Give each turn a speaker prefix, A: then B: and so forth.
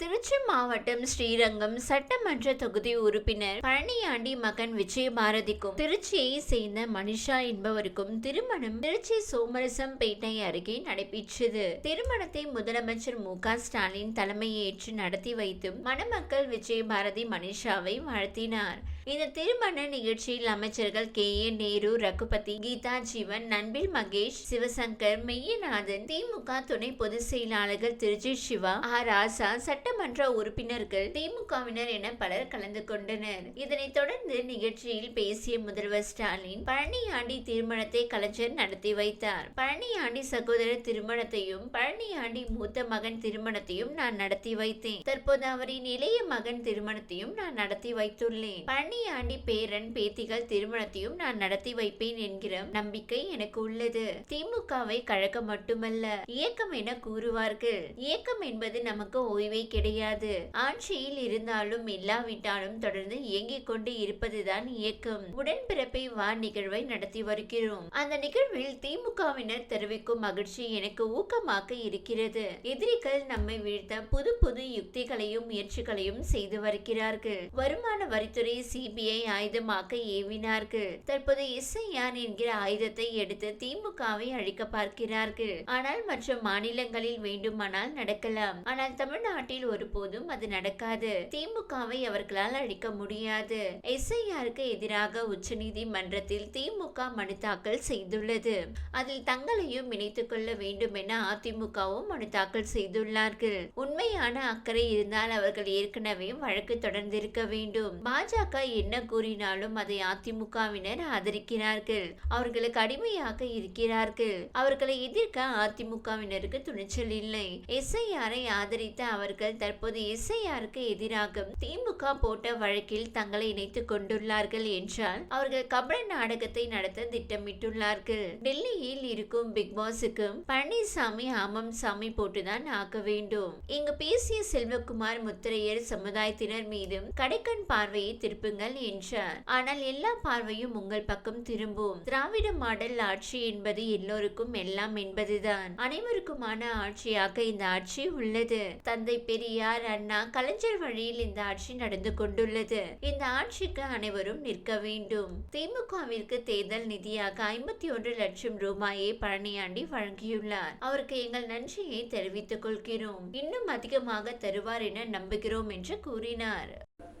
A: திருச்சி மாவட்டம் ஸ்ரீரங்கம் சட்டமன்ற தொகுதி உறுப்பினர் பழனியாண்டி மகன் விஜயபாரதிக்கும் திருச்சியை சேர்ந்த மனிஷா என்பவருக்கும் திருமணம் திருச்சி சோமரசம் பேட்டை அருகே நடைபெற்றது. திருமணத்தை முதலமைச்சர் மு ஸ்டாலின் தலைமையேற்று நடத்தி வைத்தும் மணமக்கள் விஜயபாரதி மனிஷாவை வாழ்த்தினார். இந்த திருமண நிகழ்ச்சியில் அமைச்சர்கள் கே ஏ நேரு ரகுபதி கீதா ஜீவன் நண்பில் மகேஷ் சிவசங்கர் மெய்யநாதன் திமுக துணை பொதுச் செயலாளர்கள் திருஜி சிவா ஆர் ராசா சட்டமன்ற உறுப்பினர்கள் திமுகவினர் என பலர் கலந்து கொண்டனர். இதனைத் தொடர்ந்து நிகழ்ச்சியில் பேசிய முதல்வர் ஸ்டாலின் பழனியாண்டி திருமணத்தை கலைஞர் நடத்தி வைத்தார். பழனியாண்டி சகோதரர் திருமணத்தையும் பழனியாண்டி மூத்த மகன் திருமணத்தையும் நான் நடத்தி வைத்தேன். தற்போது அவரின் இளைய மகன் திருமணத்தையும் நான் நடத்தி வைத்துள்ளேன். பழனி பழனியாண்டி பேரன் பேத்திகள் திருமணத்தையும் நான் நடத்தி வைப்பேன் என்கிற நம்பிக்கை எனக்கு உள்ளது. திமுகவை கழகம் மட்டுமல்ல இயக்கம் என கூறுவார்கள். இயக்கம் என்பது நமக்கு ஓய்வே கிடையாது. ஆட்சியில் இருந்தாலும் இல்லாவிட்டாலும் தொடர்ந்து இயங்கிக் கொண்டு இருப்பதுதான் இயக்கம். உடன்பிறப்பை வா நிகழ்வை நடத்தி வருகிறோம். அந்த நிகழ்வில் திமுகவினர் தெரிவிக்கும் மகிழ்ச்சி எனக்கு ஊக்கமாக இருக்கிறது. எதிரிகள் நம்மை வீழ்த்த புது புது யுக்திகளையும் முயற்சிகளையும் செய்து வருகிறார்கள். வருமான வரித்துறை சி. சிபிஐ ஆயுதமாக்க ஏவினார்கள். தற்போது இசையான் என்கிற ஆயுதத்தை எடுத்து திமுகவை அழிக்க பார்க்கிறார்கள். ஆனால் மற்ற மாநிலங்களில் வேண்டுமானால் நடக்கலாம். ஆனால் தமிழ்நாட்டில் ஒருபோதும் அது நடக்காது. திமுகவை அவர்களால் அழிக்க முடியாது. எஸ்ஐஆருக்கு எதிராக உச்ச நீதிமன்றத்தில் திமுக மனு தாக்கல் செய்துள்ளது. அதில் தங்களையும் இணைத்துக் கொள்ள வேண்டும் என அதிமுகவும் மனு தாக்கல் செய்துள்ளார்கள். உண்மையான அக்கறை இருந்தால் அவர்கள் ஏற்கனவே வழக்கு தொடர்ந்திருக்க வேண்டும். பாஜக என்ன கூறினாலும் அதை அதிமுகவினர் ஆதரிக்கிறார்கள். அவர்களை கடுமையாக இருக்கிறார்கள். அவர்களை எதிர்க்க அதிமுகவினருக்கு துணிச்சல் இல்லை. எஸ்ஐஆரை ஆதரித்த அவர்கள் தற்போது எஸ்ஐஆருக்கு எதிராக திமுக போட்ட வழக்கில் தங்களை இணைத்துக் கொண்டுள்ளார்கள் என்றால் அவர்கள் கபட நாடகத்தை நடத்த திட்டமிட்டுள்ளார்கள். டெல்லியில் இருக்கும் பிக் பாஸுக்கும் பழனிசாமி ஆமம் சாமி போட்டுதான் ஆக்க வேண்டும். இங்கு பேசிய செல்வகுமார் முத்திரையர் சமுதாயத்தினர் மீதும் கடைக்கண் பார்வையை திருப்புங்கள் என்றார். ஆனால் எல்லா பார்வையும் உங்கள் பக்கம் திரும்பும். திராவிட மாடல் ஆட்சி என்பது எல்லோருக்கும் எல்லாம் என்பதுதான். அனைவருக்குமான ஆட்சியாக இந்த ஆட்சி உள்ளது. தந்தை பெரியார் அண்ணா கலைஞர் வழியில் இந்த ஆட்சி நடந்து கொண்டுள்ளது. இந்த ஆட்சிக்கு அனைவரும் நிற்க வேண்டும். திமுகவிற்கு தேர்தல் நிதியாக ஐம்பத்தி ஒன்று லட்சம் ரூபாயை பழனியாண்டி வழங்கியுள்ளார். அவருக்கு எங்கள் நன்றியை தெரிவித்துக் கொள்கிறோம். இன்னும் அதிகமாக தருவார் என நம்புகிறோம் என்று கூறினார்.